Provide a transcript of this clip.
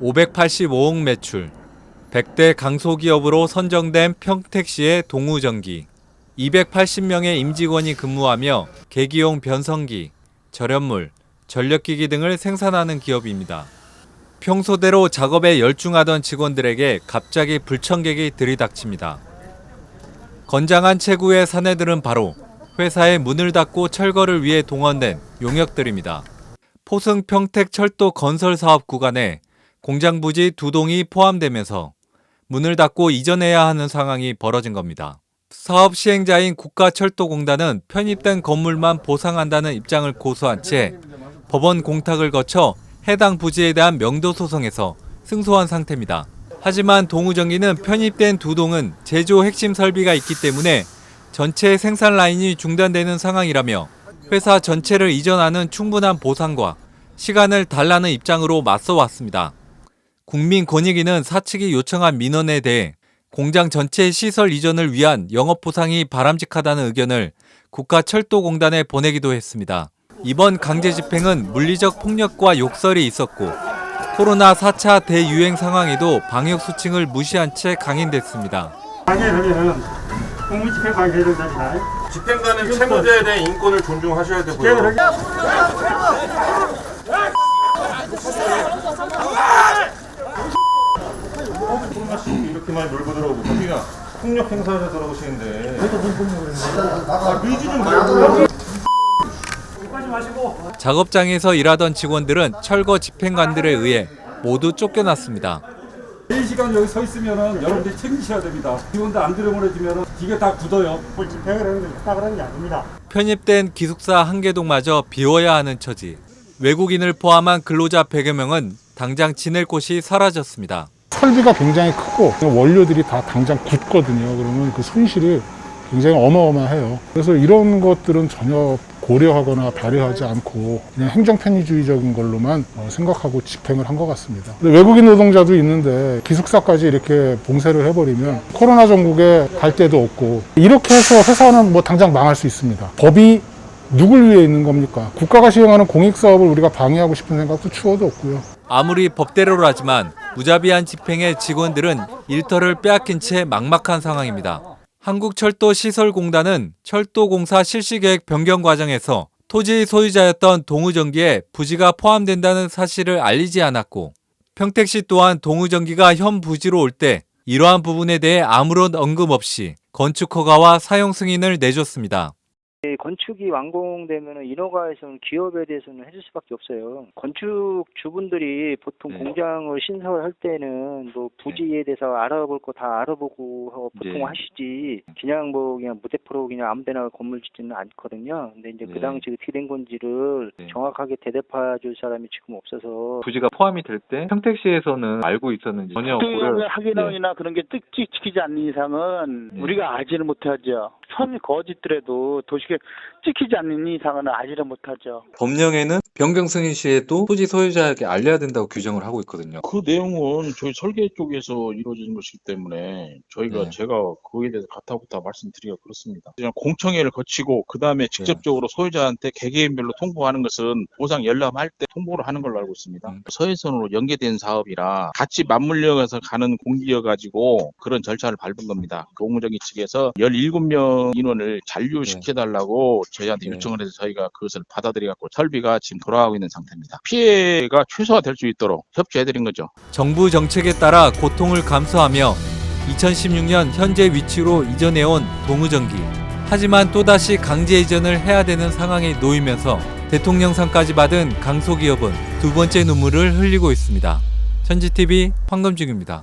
585억 매출, 100대 강소기업으로 선정된 평택시의 동우전기, 280명의 임직원이 근무하며 계기용 변성기, 절연물, 전력기기 등을 생산하는 기업입니다. 평소대로 작업에 열중하던 직원들에게 갑자기 불청객이 들이닥칩니다. 건장한 체구의 사내들은 바로 회사의 문을 닫고 철거를 위해 동원된 용역들입니다. 포승 평택 철도 건설 사업 구간에 공장 부지 두 동이 포함되면서 문을 닫고 이전해야 하는 상황이 벌어진 겁니다. 사업 시행자인 국가철도공단은 편입된 건물만 보상한다는 입장을 고수한 채 법원 공탁을 거쳐 해당 부지에 대한 명도 소송에서 승소한 상태입니다. 하지만 동우전기는 편입된 두 동은 제조 핵심 설비가 있기 때문에 전체 생산 라인이 중단되는 상황이라며 회사 전체를 이전하는 충분한 보상과 시간을 달라는 입장으로 맞서 왔습니다. 국민권익위는 사측이 요청한 민원에 대해 공장 전체 시설 이전을 위한 영업 보상이 바람직하다는 의견을 국가철도공단에 보내기도 했습니다. 이번 강제 집행은 물리적 폭력과 욕설이 있었고 코로나 4차 대유행 상황에도 방역 수칙을 무시한 채 강행됐습니다. 집행. 집행관은 채무자에 대한 인권을 존중하셔야 되고요. 이렇게 많이 몰고 들어오고 거기가 폭력 행사하셔 들어오시는데 아, 밀지 좀 말고 작업장에서 일하던 직원들은 철거 집행관들에 의해 모두 쫓겨났습니다. 4시간 여기 서 있으면은 여러분들이 책임지셔야 됩니다. 직원들 안 들여보내주면은 기계 다 굳어요. 뭘 집행을 하는 게 있다 그러는 게 아닙니다. 편입된 기숙사 한 개동마저 비워야 하는 처지. 외국인을 포함한 근로자 100여 명은 당장 지낼 곳이 사라졌습니다. 설비가 굉장히 크고 원료들이 다 당장 굳거든요. 그러면 그 손실이 굉장히 어마어마해요. 그래서 이런 것들은 전혀 고려하거나 발휘하지 않고 그냥 행정 편의주의적인 걸로만 어, 생각하고 집행을 한 것 같습니다. 외국인 노동자도 있는데 기숙사까지 이렇게 봉쇄를 해버리면 코로나 전국에 갈 데도 없고 이렇게 해서 회사는 뭐 당장 망할 수 있습니다. 법이 누굴 위해 있는 겁니까? 국가가 시행하는 공익 사업을 우리가 방해하고 싶은 생각도 추워도 없고요. 아무리 법대로라지만 무자비한 집행에 직원들은 일터를 빼앗긴 채 막막한 상황입니다. 한국철도시설공단은 철도공사 실시계획 변경 과정에서 토지 소유자였던 동우전기에 부지가 포함된다는 사실을 알리지 않았고 평택시 또한 동우전기가 현 부지로 올 때 이러한 부분에 대해 아무런 언급 없이 건축 허가와 사용 승인을 내줬습니다. 이 건축이 완공되면 인허가에서는 기업에 대해서는 해줄 수밖에 없어요. 건축 주분들이 보통 네. 공장을 신설을 할 때는 뭐 부지에 대해서 알아볼 거 다 알아보고 하고 보통 네. 하시지 그냥 뭐 그냥 무대포로 그냥 아무데나 건물 짓지는 않거든요. 근데 이제 네. 그 당시 어떻게 된 건지를 네. 정확하게 대답해 줄 사람이 지금 없어서 부지가 포함이 될 때 평택시에서는 알고 있었는지 전혀 고려 학위론이나 그런 게 뜻지 지키지 않는 이상은 네. 우리가 알지를 못하죠. 선 거짓더라도 도시계 지키지 않는 이상은 알지를 못하죠. 법령에는 변경 승인 시에도 토지 소유자에게 알려야 된다고 규정을 하고 있거든요. 그 내용은 저희 설계 쪽에서 이루어진 것이기 때문에 저희가 네. 제가 거기에 대해서 가타부타 말씀드리기가 그렇습니다. 그냥 공청회를 거치고 그 다음에 직접적으로 소유자한테 개개인별로 통보하는 것은 보상 열람할 때 통보를 하는 걸로 알고 있습니다. 음. 서해선으로 연계된 사업이라 같이 맞물려서 가는 공기여 가지고 그런 절차를 밟은 겁니다. 공무정위 측에서 17명 인원을 잔류시켜달라고 저희한테 네. 요청을 해서 저희가 그것을 받아들여갖고 설비가 지금 돌아가고 있는 상태입니다. 피해가 최소화 될 수 있도록 협조해드린 거죠. 정부 정책에 따라 고통을 감수하며 2016년 현재 위치로 이전해온 동우전기. 하지만 또다시 강제 이전을 해야 되는 상황에 놓이면서 대통령상까지 받은 강소기업은 두 번째 눈물을 흘리고 있습니다. 천지TV 황금중입니다.